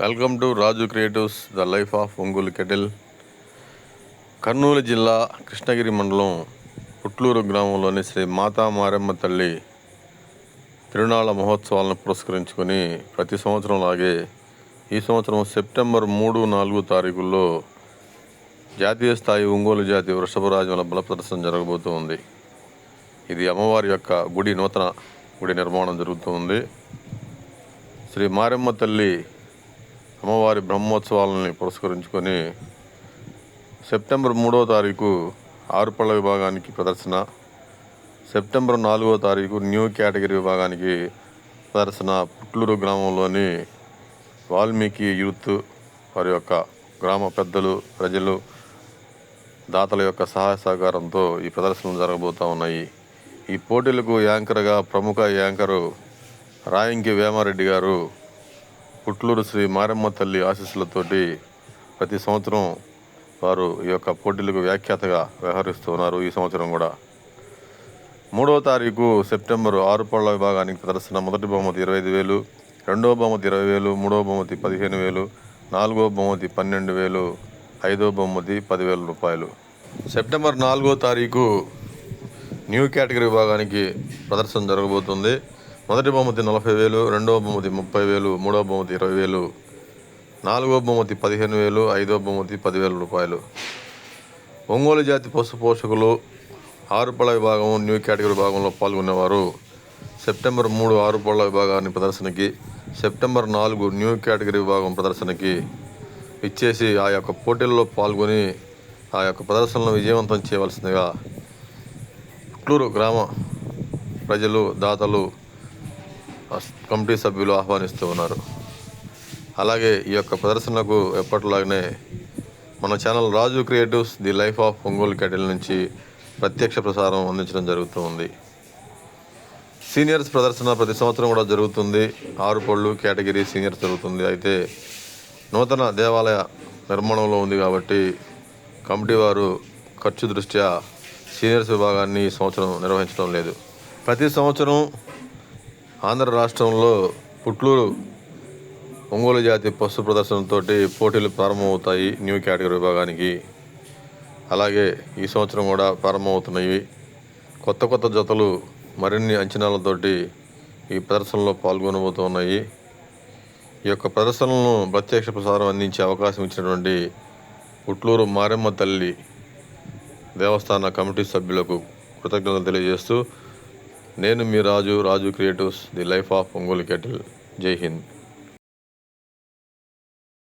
Welcome to Raju creatives the life of Ongole cattle. Kurnool జిల్లా కృష్ణగిరి మండలం పుట్లూరు గ్రామంలోని శ్రీ మాతా మారెమ్మ తల్లి తిరునాళ మహోత్సవాలను పురస్కరించుకొని ప్రతి సంవత్సరం లాగే ఈ సంవత్సరం సెప్టెంబర్ మూడు నాలుగు తారీఖుల్లో జాతీయ స్థాయి ఒంగోలు జాతి వృషభరాజుల బల ప్రదర్శన జరగబోతోంది ఇది అమ్మవారి యొక్క గుడి నూతన గుడి నిర్మాణం జరుగుతూ ఉంది. శ్రీ మారెమ్మ తల్లి అమ్మవారి బ్రహ్మోత్సవాలని పురస్కరించుకొని సెప్టెంబర్ మూడవ తారీఖు ఆరుపళ్ళ విభాగానికి ప్రదర్శన సెప్టెంబర్ నాలుగో తారీఖు న్యూ కేటగిరీ విభాగానికి ప్రదర్శన పుట్లూరు గ్రామంలోని వాల్మీకి యూత్ వారి యొక్క గ్రామ పెద్దలు ప్రజలు దాతల యొక్క సహాయ సహకారంతో ఈ ప్రదర్శనలు జరగబోతూ ఉన్నాయి. ఈ పోటీలకు యాంకర్గా ప్రముఖ యాంకరు రాయంకి వేమారెడ్డి గారు కుట్లూరు శ్రీ మారమ్మ తల్లి ఆశీస్సులతోటి ప్రతి సంవత్సరం వారు ఈ యొక్క పోటీలకు వ్యాఖ్యాతగా వ్యవహరిస్తూ ఉన్నారు ఈ సంవత్సరం కూడా. మూడవ తారీఖు సెప్టెంబర్ ఆరు పళ్ళ విభాగానికి ప్రదర్శన. మొదటి బహుమతి ఇరవై ఐదు వేలు రెండవ బహుమతి ఇరవై వేలు మూడవ బహుమతి పదిహేను వేలు నాలుగవ బహుమతి పన్నెండు వేలు ఐదవ బహుమతి పదివేల రూపాయలు. సెప్టెంబర్ నాలుగో తారీఖు న్యూ కేటగిరీ విభాగానికి ప్రదర్శన జరగబోతుంది. మొదటి బహుమతి నలభై వేలు రెండవ బహుమతి ముప్పై వేలు మూడవ బహుమతి ఇరవై వేలు నాలుగవ బహుమతి పదిహేను వేలు ఐదవ బహుమతి పదివేల రూపాయలు. ఒంగోలు జాతి పశు పోషకులు ఆరుపళ్ళ విభాగం న్యూ కేటగిరీ విభాగంలో పాల్గొనేవారు. సెప్టెంబర్ మూడు ఆరుపళ్ళ విభాగాన్ని ప్రదర్శనకి సెప్టెంబర్ నాలుగు న్యూ కేటగిరీ విభాగం ప్రదర్శనకి ఇచ్చేసి ఆ యొక్క పోటీల్లో పాల్గొని ఆ యొక్క ప్రదర్శనను విజయవంతం చేయవలసిందిగా కుట్లూరు గ్రామ ప్రజలు దాతలు కమిటీ సభ్యులు ఆహ్వానిస్తూ ఉన్నారు. అలాగే ఈ యొక్క ప్రదర్శనకు ఎప్పటిలాగానే మన channel Raju creatives the life of Ongole cattle నుంచి ప్రత్యక్ష ప్రసారం అందించడం జరుగుతూ ఉంది. సీనియర్స్ ప్రదర్శన ప్రతి సంవత్సరం కూడా జరుగుతుంది. ఆరు పళ్ళు కేటగిరీ సీనియర్స్ జరుగుతుంది. అయితే నూతన దేవాలయ నిర్మాణంలో ఉంది కాబట్టి కమిటీ వారు ఖర్చు దృష్ట్యా సీనియర్స్ విభాగాన్ని ఈ సంవత్సరం నిర్వహించడం లేదు. ప్రతి సంవత్సరం ఆంధ్ర రాష్ట్రంలో పుట్లూరు ఒంగోలు జాతి పశు ప్రదర్శనతో పోటీలు ప్రారంభమవుతాయి న్యూ కేటగిరీ విభాగానికి. అలాగే ఈ సంవత్సరం కూడా ప్రారంభమవుతున్నాయి కొత్త కొత్త జతలు మరిన్ని అంచనాలతోటి ఈ ప్రదర్శనలో పాల్గొనబోతున్నాయి. ఈ యొక్క ప్రదర్శనలను ప్రత్యక్ష ప్రసారం అందించే అవకాశం ఇచ్చినటువంటి పుట్లూరు మారెమ్మ తల్లి దేవస్థాన కమిటీ సభ్యులకు కృతజ్ఞతలు తెలియజేస్తూ నేను మీ Raju Raju creatives the life of Ongole cattle. Jai Hind.